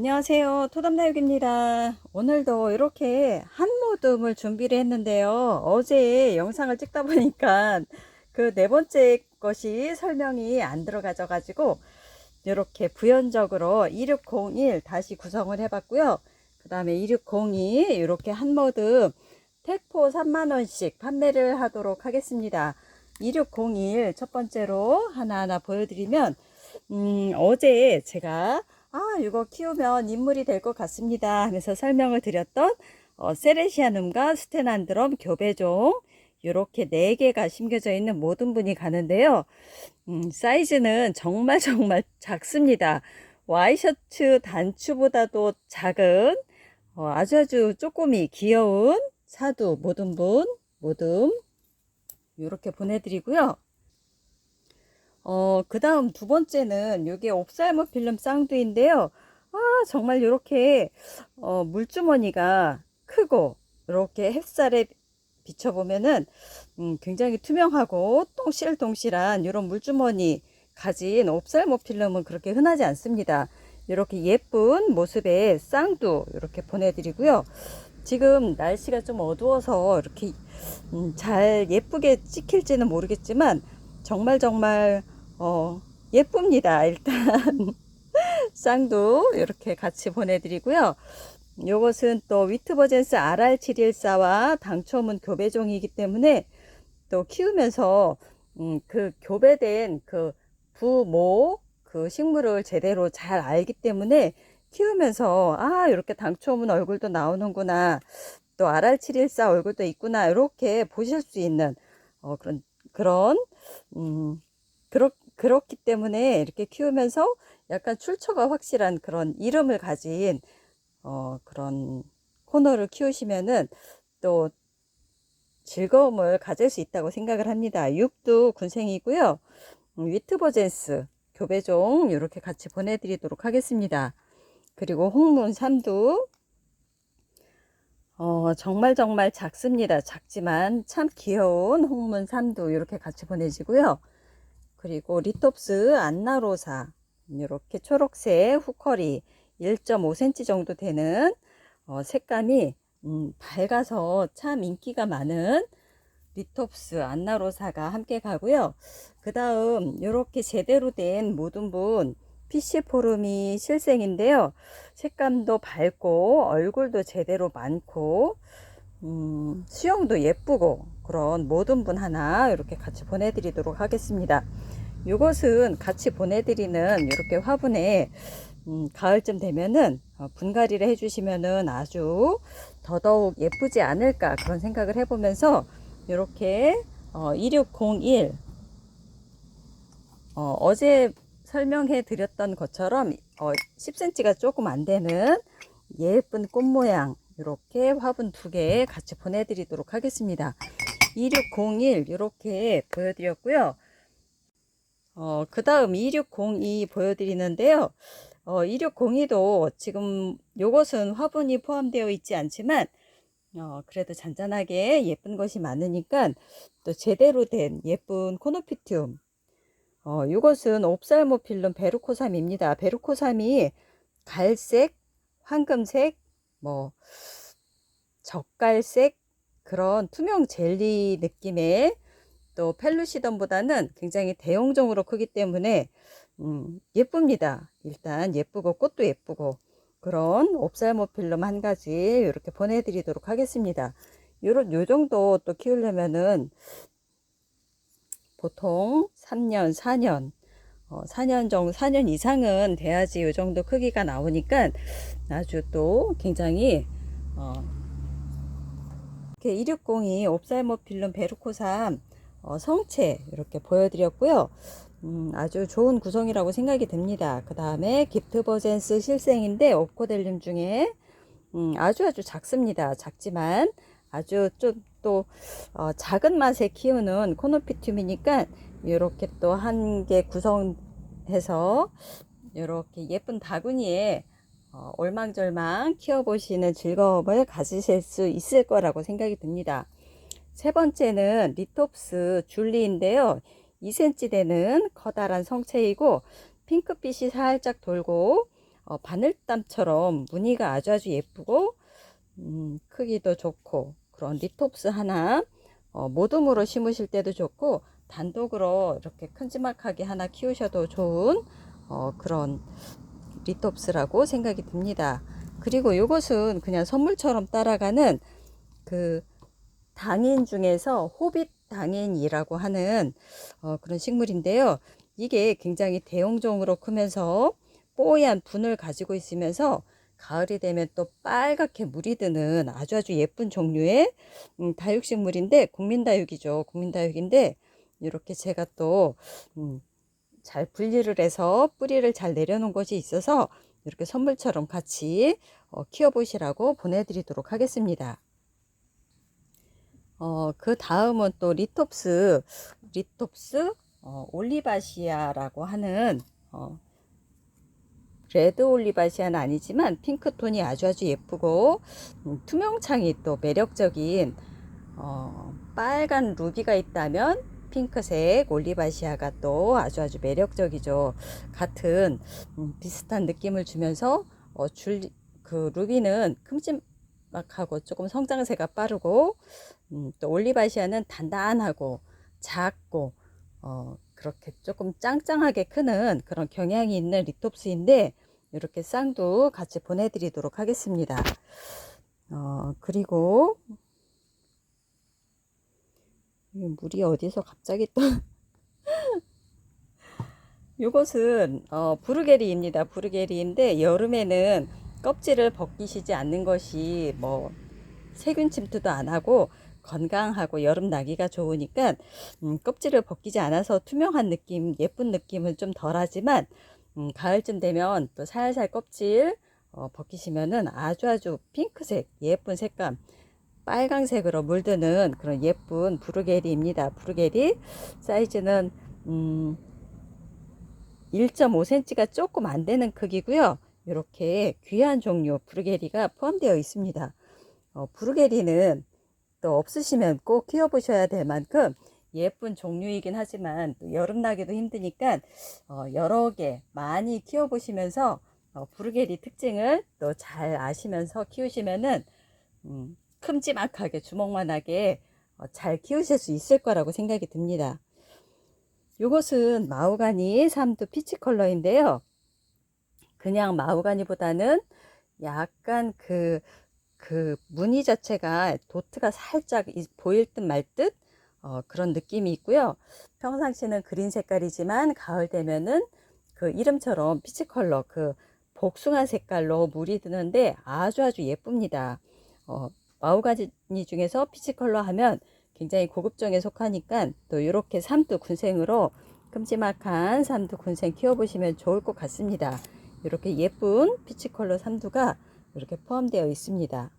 안녕하세요. 토담나육입니다. 오늘도 이렇게 한 모듬을 준비를 했는데요. 어제 영상을 찍다 보니까 그 네 번째 것이 설명이 안 들어가져 가지고 이렇게 부연적으로 2601 다시 구성을 해 봤고요. 그 다음에 2602 이렇게 한 모듬 택포 3만원씩 판매를 하도록 하겠습니다. 2601 첫 번째로 하나하나 보여드리면 음, 어제 제가 아 이거 키우면 인물이 될 것 같습니다 하면서 설명을 드렸던 어, 세레시아눔과 스테난드럼 교배종 이렇게 네 개가 심겨져 있는 모든 분이 가는데요. 음, 사이즈는 정말 정말 작습니다. 와이셔츠 단추보다도 작은 어, 아주 아주 쪼꼬미 귀여운 사두 모든 분 모듬 이렇게 보내드리고요. 어, 그 다음 두 번째는 이게 옵살모 필름 쌍두인데요. 아, 정말 이렇게, 어, 물주머니가 크고, 이렇게 햇살에 비춰보면은, 음, 굉장히 투명하고 똥실똥실한 이런 물주머니 가진 옵살모 필름은 그렇게 흔하지 않습니다. 이렇게 예쁜 모습의 쌍두 이렇게 보내드리고요. 지금 날씨가 좀 어두워서 이렇게 음, 잘 예쁘게 찍힐지는 모르겠지만 정말 정말 어, 예쁩니다. 일단 쌍도 이렇게 같이 보내드리고요. 요것은 또 위트버젠스 RR714와 당초문 교배종이기 때문에 또 키우면서 음, 그 교배된 그 부모 그 식물을 제대로 잘 알기 때문에 키우면서 아 이렇게 당초문 얼굴도 나오는구나 또 RR714 얼굴도 있구나 이렇게 보실 수 있는 어, 그런 그런 음, 그렇, 그렇기 때문에 이렇게 키우면서 약간 출처가 확실한 그런 이름을 가진 어, 그런 코너를 키우시면은 또 즐거움을 가질 수 있다고 생각을 합니다. 육도 군생이고요. 음, 위트버젠스 교배종 이렇게 같이 보내드리도록 하겠습니다. 그리고 홍문 삼두 어, 정말 정말 작습니다. 작지만 참 귀여운 홍문 삼두 이렇게 같이 보내지고요. 그리고 리톱스 안나로사 이렇게 초록색 후커리 1.5cm 정도 되는 어, 색감이 음, 밝아서 참 인기가 많은 리톱스 안나로사가 함께 가고요. 그 다음 이렇게 제대로 된 모든 분 PC 포름이 실생인데요. 색감도 밝고 얼굴도 제대로 많고 음, 수영도 예쁘고 그런 모든 분 하나 이렇게 같이 보내드리도록 하겠습니다. 이것은 같이 보내드리는 이렇게 화분에 음, 가을쯤 되면은 어, 분갈이를 해주시면은 아주 더더욱 예쁘지 않을까 그런 생각을 해보면서 이렇게 어, 2601 어, 어제 설명해 드렸던 것처럼 어, 10cm가 조금 안 되는 예쁜 꽃 모양 이렇게 화분 두 개 같이 보내드리도록 하겠습니다. 2601 이렇게 보여드렸고요. 어, 그 다음 2602 보여드리는데요. 어, 2602도 지금 요것은 화분이 포함되어 있지 않지만 어, 그래도 잔잔하게 예쁜 것이 많으니까 또 제대로 된 예쁜 코노피튬 어, 이것은 옵살모필름 베르코삼입니다. 베르코삼이 갈색, 황금색, 뭐 젓갈색 그런 투명 젤리 느낌의 또 펠루시덤보다는 굉장히 대용종으로 크기 때문에 음, 예쁩니다. 일단 예쁘고 꽃도 예쁘고 그런 옵살모필름 한 가지 이렇게 보내드리도록 하겠습니다. 요런 요 정도 또 키우려면은 보통 3년, 4년, 어, 4년 정도, 4년 이상은 돼야지 이 정도 크기가 나오니까 아주 또 굉장히 어, 이렇게 260이 옵살모필름 베르코삼 어, 성체 이렇게 보여드렸고요. 음, 아주 좋은 구성이라고 생각이 됩니다. 그 다음에 기프트버젠스 실생인데 옵코델림 중에 음, 아주 아주 작습니다. 작지만 아주 좀또 어, 작은 맛에 키우는 코노피튬이니까 이렇게 또 한 개 구성해서 이렇게 예쁜 바구니에 어, 올망졸망 키워보시는 즐거움을 가지실 수 있을 거라고 생각이 듭니다. 세 번째는 리톱스 줄리인데요. 2cm 되는 커다란 성체이고 핑크빛이 살짝 돌고 어, 바늘땀처럼 무늬가 아주 아주 예쁘고 음, 크기도 좋고 그런 리톱스 하나 어, 모둠으로 심으실 때도 좋고 단독으로 이렇게 큼지막하게 하나 키우셔도 좋은 어, 그런 리톱스라고 생각이 듭니다. 그리고 이것은 그냥 선물처럼 따라가는 그 당인 중에서 호빗 당인이라고 하는 어, 그런 식물인데요. 이게 굉장히 대용종으로 크면서 뽀얀 분을 가지고 있으면서 가을이 되면 또 빨갛게 물이 드는 아주 아주 예쁜 종류의 음, 다육식물인데 국민다육이죠. 국민다육인데 이렇게 제가 또 음, 잘 분리를 해서 뿌리를 잘 내려놓은 것이 있어서 이렇게 선물처럼 같이 어, 키워보시라고 보내드리도록 하겠습니다. 어, 그 다음은 또 리톱스, 리톱스 어, 올리바시아라고 하는 어, 레드 올리바시아는 아니지만 핑크톤이 아주 아주 예쁘고 음, 투명창이 또 매력적인 어, 빨간 루비가 있다면 핑크색 올리바시아가 또 아주 아주 매력적이죠. 같은 음, 비슷한 느낌을 주면서 어, 줄, 그 루비는 큼지막하고 조금 성장세가 빠르고 음, 또 올리바시아는 단단하고 작고 어, 그렇게 조금 짱짱하게 크는 그런 경향이 있는 리톱스인데 이렇게 쌍도 같이 보내드리도록 하겠습니다. 어, 그리고 이 물이 어디서 갑자기 또 이것은 어, 부르게리입니다. 부르게리인데 여름에는 껍질을 벗기시지 않는 것이 뭐 세균 침투도 안 하고 건강하고 여름 나기가 좋으니까 음, 껍질을 벗기지 않아서 투명한 느낌, 예쁜 느낌은 좀 덜하지만 음, 가을쯤 되면 또 살살 껍질 어, 벗기시면은 아주 아주 핑크색 예쁜 색감 빨강색으로 물드는 그런 예쁜 부르게리입니다. 부르게리 사이즈는 음, 1.5cm가 조금 안 되는 크기고요. 이렇게 귀한 종류 부르게리가 포함되어 있습니다. 어, 부르게리는 또 없으시면 꼭 키워보셔야 될 만큼 예쁜 종류이긴 하지만 또 여름 나기도 힘드니까 어, 여러 개 많이 키워보시면서 어, 부르게리 특징을 또 잘 아시면서 키우시면은 음, 큼지막하게 주먹만하게 어, 잘 키우실 수 있을 거라고 생각이 듭니다. 이것은 마우가니 삼두 피치 컬러인데요. 그냥 마우가니보다는 약간 그, 그 무늬 자체가 도트가 살짝 보일 듯 말듯 어, 그런 느낌이 있고요. 평상시는 그린 색깔이지만 가을 되면은 그 이름처럼 피치 컬러 그 복숭아 색깔로 물이 드는데 아주 아주 예쁩니다. 어, 마우가니 중에서 피치 컬러 하면 굉장히 고급종에 속하니까 또 이렇게 삼두 군생으로 큼지막한 삼두 군생 키워보시면 좋을 것 같습니다. 이렇게 예쁜 피치 컬러 삼두가 이렇게 포함되어 있습니다.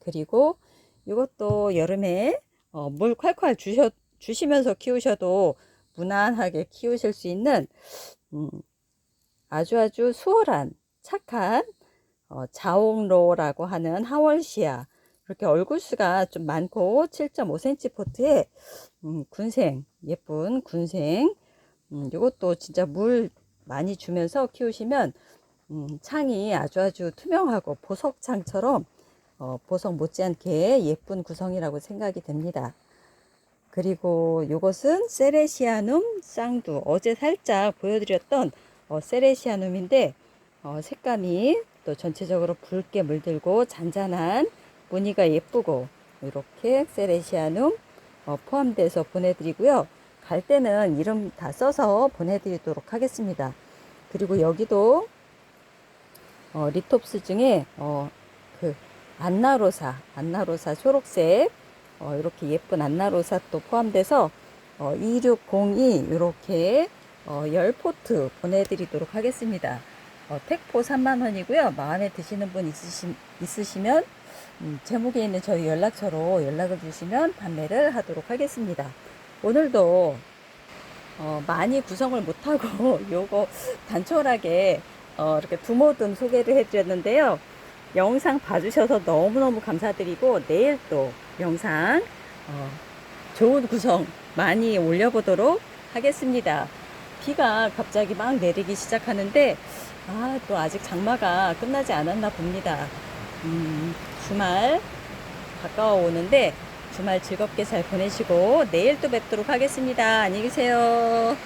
그리고 이것도 여름에 어, 물 콸콸 주셔, 주시면서 키우셔도 무난하게 키우실 수 있는 음, 아주 아주 수월한 착한 어, 자옥로라고 하는 하월시아 이렇게 얼굴수가 좀 많고 7.5cm 포트에 음, 군생 예쁜 군생 음, 이것도 진짜 물 많이 주면서 키우시면 음, 창이 아주 아주 투명하고 보석창처럼 어, 보석 못지않게 예쁜 구성이라고 생각이 됩니다. 그리고 이것은 세레시아눔 쌍두 어제 살짝 보여드렸던 어, 세레시아눔인데 어, 색감이 또 전체적으로 붉게 물들고 잔잔한 무늬가 예쁘고 이렇게 세레시아눔 어, 포함돼서 보내드리고요. 갈 때는 이름 다 써서 보내드리도록 하겠습니다. 그리고 여기도 어, 리톱스 중에 어, 그 안나로사, 안나로사 초록색 어, 이렇게 예쁜 안나로사 또 포함돼서 어, 2602 이렇게 어, 10포트 보내드리도록 하겠습니다. 어, 택포 3만원이고요. 마음에 드시는 분 있으시, 있으시면 음, 제목에 있는 저희 연락처로 연락을 주시면 판매를 하도록 하겠습니다. 오늘도 어, 많이 구성을 못하고 요거 단촐하게 어, 이렇게 두모듬 소개를 해드렸는데요. 영상 봐주셔서 너무너무 감사드리고 내일 또 영상 어, 좋은 구성 많이 올려보도록 하겠습니다. 비가 갑자기 막 내리기 시작하는데 아, 또 아직 장마가 끝나지 않았나 봅니다. 음, 주말 가까워 오는데 주말 즐겁게 잘 보내시고 내일 또 뵙도록 하겠습니다. 안녕히 계세요.